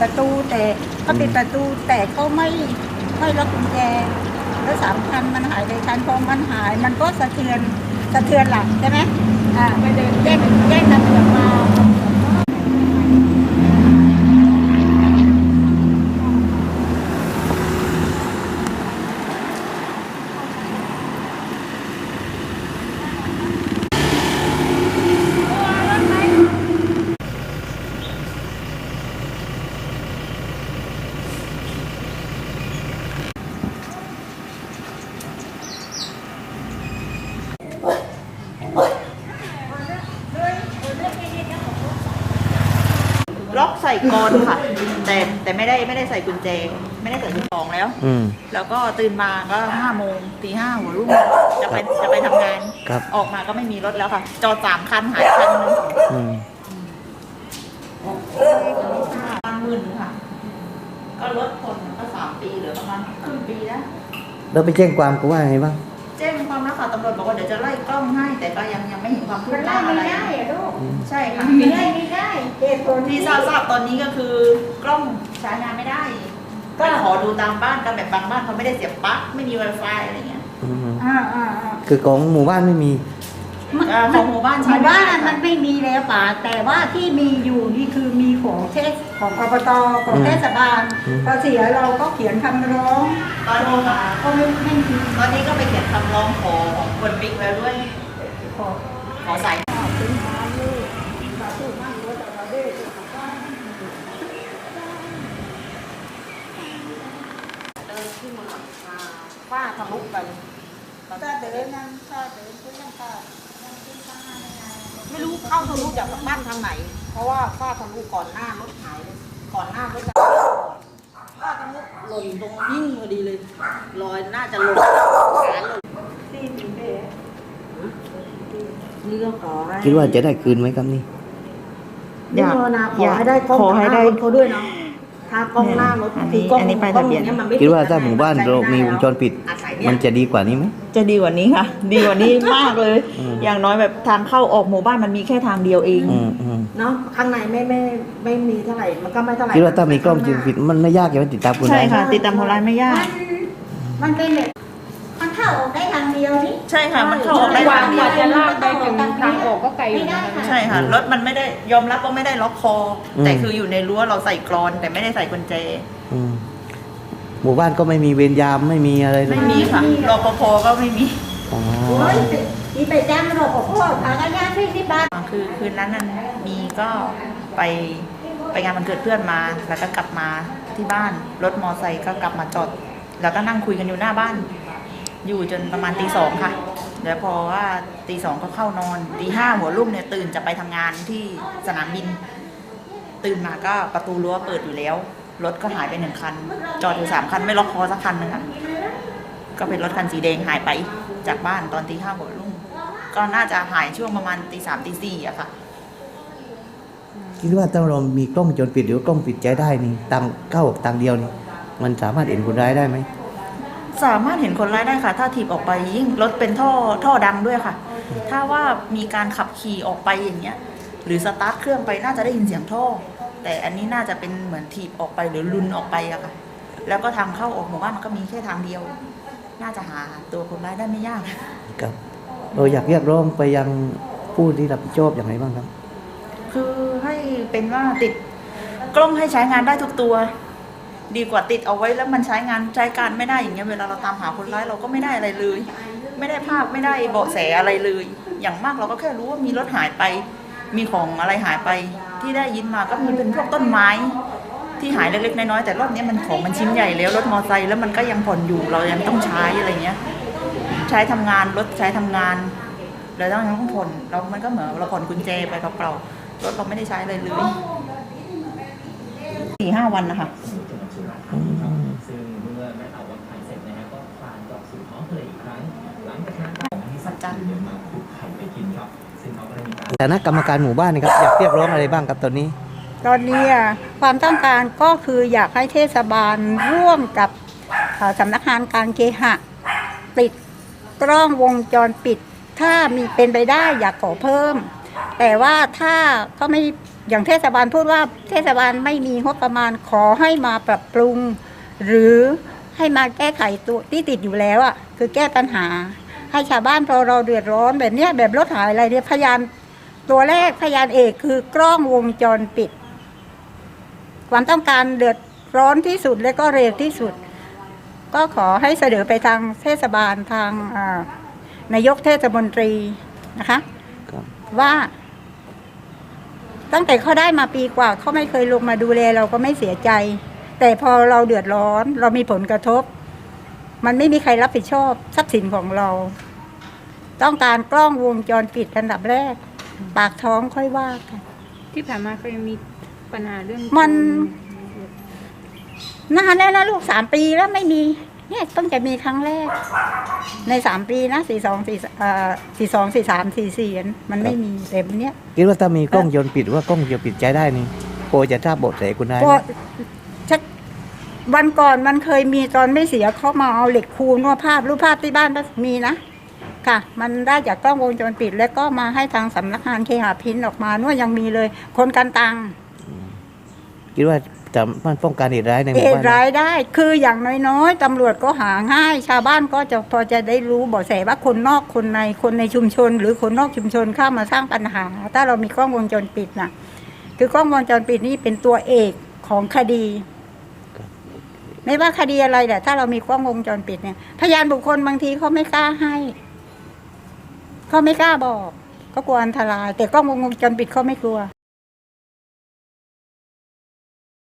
ประตูแต่เขาปิดประตูแต่เขาไม่ไม่ล็อกกุญแจ แล้วสามคันมันหายไปคันพอมันหาย มันก็สะเทือนสะเทือนหลังใช่ไหมอ่าไปเดินแจ้งแจ้งตำรวจมา ล็อ กใส่กรอนค่ะ แต่แต่ไม่ได้ไม่ได้ใส่กุญแจ ไม่ได้ใส่กุญแจสองแล้ว อืม แล้วก็ตื่นมาก็ห้าโมงตีห้าหัวรุ่งจะไปจะไปทำงาน ครับ ออกมาก็ไม่มีรถแล้วค่ะ จอดสามคันหายคันหนึงอืม ห้าหมื่นค่ะ ก็ลดคนก็สามปีเหลือประมาณครึ่งปีแล้วแล้วไปแจ้งความกูว่าไงบ้างแจ้ง ความแล้วค่ะตำรวจบอกว่าเดี๋ยวจะไล่กล้องให้ แต่ก็ยังยังไม่เห็นความคืมับนหไล่น้าไม่อะไร ได้อะลูกใช่ค่ะไม่ได้ไม่ได้เหตุผลที่ทราบทราบตอนนี้ก็คือกล้องใช้งานไม่ได้ ก็ขอดูตามบ้านกันแบบบางบ้านเขาไม่ได้เสียบปลั๊กไม่มี Wi-Fi อะไรเงี้ยอืมอ่าอ่าอ่าคือของหมู่บ้านไม่มี เอ่อของหมู่บ้านหใช้มู่ไม่บ้าได้นมันไม่มีแล้วป่าแต่ว่าที่มีอยู่นี่คือมีของเทศของอบตของอืมเทศบาลอืม พอเสียเราก็เขียนคำร้องตอนนี้ค่ะก็ไม่ไม่มีตอนนี้ก็ไปเขียนคำร้องขอของคนบิ๊กแล้วด้วย ขอ ขอสายเป็นทางลูกสาธุมั่งรถเราได้เดินขึ้นบนหลังคาฝ้าทะลุกันถ้าเดินนั่งถ้าเดินก็ยังถ้า นั่งขึ้นข้างหน้าไม่ได้ไม่รู้เข้าทะลุจากบ้านทางไหน เพราะว่าฝ้าทะลุก่อนหน้ารถหายเลยก่อนหน้ารถจะฝ้าทะลุหล่นตรงยิ่งพอดีเลยรอยน่าจะหล่นขาหล่นที่มีเด้เรื่องขอให้คิดว่าจะได้คืนไหมครับนี่อยากภาวนาขออยากให้ได้กล้องขอให้ได้น้ารถเขาด้วยเนาะถ้ากล้องหน้ารถอันนี้คือกล้องอันนี้ป้ายทะเบียนกล้องมัไม่คิดว่าถ้าหมู่บ้านเรามีวงจรปิดอาศัยเนี่ยมันจะดีกว่านี้ไหม จะดีกว่านี้ค่ะ ดีกว่านี้มากเลยอืมอย่างน้อยแบบทางเข้าออกหมู่บ้านมันมีแค่ทางเดียวเองอืมอืมเนาะข้างในไม่ไม่ไม่มีเท่าไหร่มันก็ไม่เท่าไหร่คิดว่าถ้ามีกล้องวงจรปิดมันไม่ยากจะไปติดตามคนใช่ร้ายค่ะ ติดตามคนร้ายไม่ยากมันเป็นแบบมันเข้าออกได้ทางเดียวนี่ใช่ค่ะ มันเข้าออกได้กว่าทางกเดียว่าวจะลากได้ถึงทางออกก็ไกลอยู่นะใช่ค่ะรถมันไม่ได้ยอมรับว่าไม่ได้ล็อกคออแต่คืออยู่ในรั้วเราใส่กรอนแต่ไม่ได้ใส่กุญแจ อืม หมู่บ้านก็ไม่มีเวรยามไม่มีอะไรเลยไม่มีค่ะรปภก็ไม่มีอ๋อโอ้ยอีไปจ้างรปภพากันญาติที่ที่บ้าน คือคืนนั้นนั้นมีก็ไปไปงานวันเกิดเพื่อนมา แล้วก็กลับมาที่บ้าน รถมอไซค์ก็กลับมาจอด แล้วก็นั่งคุยกันอยู่หน้าบ้าน อยู่จนประมาณตีสองค่ะแล้วพอว่าตีสองก็เข้านอน ตีห้าหัวรุ่งเนี่ยตื่นจะไปทำงานที่สนามบิน ตื่นมาก็ประตูรั้วเปิดอยู่แล้ว รถก็หายไปหนึ่งคัน จอดอยู่สามคันไม่ล็อกคอสักคันหนึงค่ะก็เป็นรถคันสีแดงหายไปจากบ้านตอนตีห้าหัวรุ่งก็น่าจะหายช่วงประมาณตีสามตีสี่อะค่ะคิดว่าถ้าเรามีกล้องวงจรปิดหรือกล้องปิดใจได้นี่ตังเข้าออกตังเดียวนี่มันสามารถเห็นคนร้ายได้ไหมสามารถเห็นคนร้ายได้ค่ะ ถ้าถีบออกไปยิ่งรถเป็นท่อท่อดังด้วยค่ะ ถ้าว่ามีการขับขี่ออกไปอย่างเงี้ย หรือสตาร์ทเครื่องไปน่าจะได้ยินเสียงท่อ แต่อันนี้น่าจะเป็นเหมือนถีบออกไปหรือลุนออกไปอะค่ะ แล้วก็ทางเข้าออกหมู่บ้านมันก็มีแค่ทางเดียว น่าจะหาตัวคนร้ายได้ไม่ยาก ครับ เราอยากเรียกร้องไปยังผู้ที่รับผิดชอบอย่างไรบ้างครับ คือให้เป็นว่าติดกล้องให้ใช้งานได้ทุกตัว ดีกว่าติดเอาไว้แล้วมันใช้งานใช้การไม่ได้อย่างเงี้ยเวลาเราตามหาคนร้ายเราก็ไม่ได้อะไรเลย ไม่ได้ภาพไม่ได้เบาะแสอะไรเลย อย่างมากเราก็แค่รู้ว่ามีรถหายไป มีของอะไรหายไป ที่ได้ยินมาก็มีเป็นพวกต้นไม้ ที่หายเล็กๆน้อยๆแต่รอบนี้มันของมันชิ้นใหญ่แล้วรถมอเตอร์ไซค์แล้วมันก็ยังผ่อนอยู่เรายังต้องใช้อะไรเงี้ย ใช้ทำงานรถใช้ทำงานแล้วต้องยังต้องผ่อนเรามันก็เหมือนเราผ่อนกุญแจไปเปล่าๆรถเราไม่ได้ใช้อะไรเลยสี่ห้าวันนะคะซึ่งเมื่อแม่เต่าวันไข่เสร็จนะฮะก็คลานกลับสู่ท้องทะเลอีกครั้ นครับซึ่งเขาก็ได้มีการแต่นักกรรมการหมู่บ้านนะครับอยากเรียกร้องอะไรบ้างครับตอนนี้ตอนนี้อะความต้องการก็คืออยากให้เทศบาลร่วมกับเอ่อสำนักงานการเคหะ ติดกล้องวงจรปิด ถ้ามีเป็นไปได้อยากขอเพิ่ม แต่ว่าถ้าเขาไม่อย่างเทศบาลพูดว่าเทศบาลไม่มีงบประมาณขอให้มาปรับปรุง หรือให้มาแก้ไขตัวที่ติดอยู่แล้วอะคือแก้ปัญหา ให้ชาวบ้านพอเราเดือดร้อนแบบเนี้ยแบบรถหายอะไรเนี่ยพยานตัวแรกพยานเอกคือกล้องวงจรปิด ความต้องการเดือดร้อนที่สุดและก็เร็วที่สุด ก็ขอให้เสนอไปทางเทศบาลทางอ่านายกเทศมนตรีนะคะครับว่า ตั้งแต่เขาได้มาปีกว่าเขาไม่เคยลงมาดูแลเราก็ไม่เสียใจ แต่พอเราเดือดร้อน เรามีผลกระทบ มันไม่มีใครรับผิดชอบทรัพย์สินของเรา ต้องการกล้องวงจรปิดอันดับแรก ปากท้องค่อยว่ากัน ที่ผ่านมาเคยมีปัญหาเรื่องมัน นานแล้วนะลูกสามปีแล้วไม่มี เนี่ยต้องจะมีครั้งแรก ในสามปีนะสี่สองสี่สี่สองสี่สามสี่สี่มันไม่มีแต่วันเนี้ยคิดว่าถ้ามีกล้องวงจรปิดหรือว่ากล้องวงจรปิดใช้ได้นี่โปรจะทราบเบทแสคุณได้ไหมก็ชักวันก่อนมันเคยมีตอนไม่เสียเขามาเอาเหล็กคูนว่าภาพรูปภาพที่บ้านก็มีนะ ค่ะ มันได้จากกล้องวงจรปิด แล้วก็มาให้ทางสำนักงานเคหะพินออกมานู่นยังมีเลย คนกันตังคิดว่าจะมันป้องกันเหตุร้ายในหเหมู่ตุบ้านร้ายได้ คืออย่างน้อยๆตำรวจก็หาง่าย ชาวบ้านก็จะพอจะได้รู้เบาะแสว่าคนนอกคนในคนในชุมชน หรือคนนอกชุมชนเข้ามาสร้างปัญหา ถ้าเรามีกล้องวงจรปิดนะคือกล้องวงจรปิดนี่เป็นตัวเอกของคดี ไม่ว่าคดีอะไรแหละถ้าเรามีกล้องวงจรปิดเนี่ย พยานบุคคลบางทีเขาไม่กล้าให้ เขาไม่กล้าบอกก็กลัวอันตราย แต่กล้องวงจรปิดเขาไม่กลัว